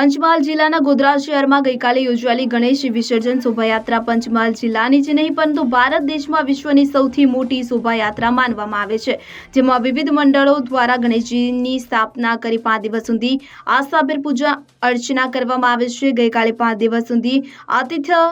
પંચમહાલ જિલ્લાના ગોધરા શહેરમાં ગઈકાલે યોજાયેલી ગણેશ વિસર્જન શોભાયાત્રા પંચમહાલ જિલ્લાની જ નહીં, પરંતુ ભારત દેશમાં વિશ્વની સૌથી મોટી શોભાયાત્રા માનવામાં આવે છે, જેમાં વિવિધ મંડળો દ્વારા ગણેશજીની સ્થાપના કરી પાંચ દિવસ સુધી આસ્થાભેર પૂજા અર્ચના કરવામાં આવે છે. ગઈકાલે પાંચ દિવસ સુધી આતિથ્ય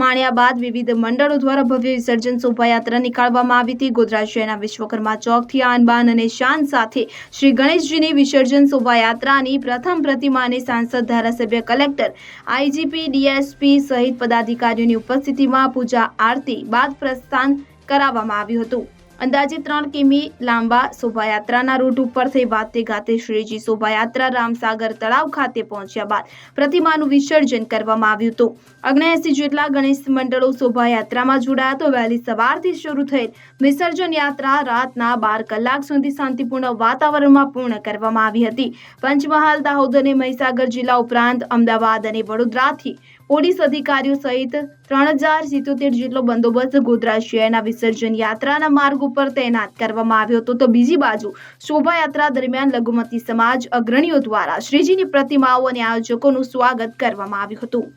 માણ્યા બાદ વિવિધ મંડળો દ્વારા ભવ્ય વિસર્જન શોભાયાત્રા નીકાળવામાં આવી હતી. ગોધરા શહેરના વિશ્વકર્મા ચોકથી આન બાન અને શાન સાથે શ્રી ગણેશજીની વિસર્જન શોભાયાત્રાની પ્રથમ પ્રતિમાને સાંસદ ધારાસભ્ય કલેક્ટર, આઈજીપી, ડીએસપી સહિત પદાધિકારીઓની ઉપસ્થિતિમાં પૂજા આરતી બાદ પ્રસ્થાન કરાવવામાં આવ્યું હતું. અંદાજે ત્રણ કિમી લાંબા શોભાયાત્રાના રૂટ ઉપરથી વાતે ગાતે શ્રીજી શોભાયાત્રા રામસાગર તળાવ ખાતે પહોંચ્યા બાદ પ્રતિમાનું વિસર્જન કરવામાં આવ્યું હતું. અગ્નેસી જેટલા ગણેશ મંડળો શોભાયાત્રામાં જોડાયા તો વહેલી સવારથી શરૂ થયેલ વિસર્જન યાત્રા રાતના બાર કલાક સુધી શાંતિપૂર્ણ વાતાવરણમાં પૂર્ણ કરવામાં આવી હતી. પંચમહાલ, દાહોદ અને મહીસાગર જિલ્લા ઉપરાંત અમદાવાદ અને વડોદરાથી પોલીસ અધિકારીઓ સહિત ત્રણ હજાર સિત્તોતેર જેટલો બંદોબસ્ત ગોધરા શહેરના વિસર્જન યાત્રાના માર્ગ ઉપર તૈનાત કરવામાં આવ્યો હતો. તો બીજી બાજુ શોભાયાત્રા દરમિયાન લઘુમતી સમાજ અગ્રણીઓ દ્વારા શ્રીજીની પ્રતિમાઓ અને આયોજકોનું સ્વાગત કરવામાં આવ્યું હતું.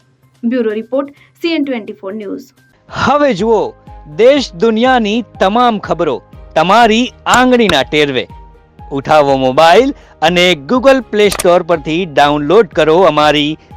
Bureau report, CN twenty four news. હવે જુઓ, દેશ દુનિયાની તમામ ખબરો તમારી આંગળીના ટેરવે. ઉઠાવો મોબાઈલ અને ગૂગલ પ્લે સ્ટોર પરથી ડાઉનલોડ કરો અમારી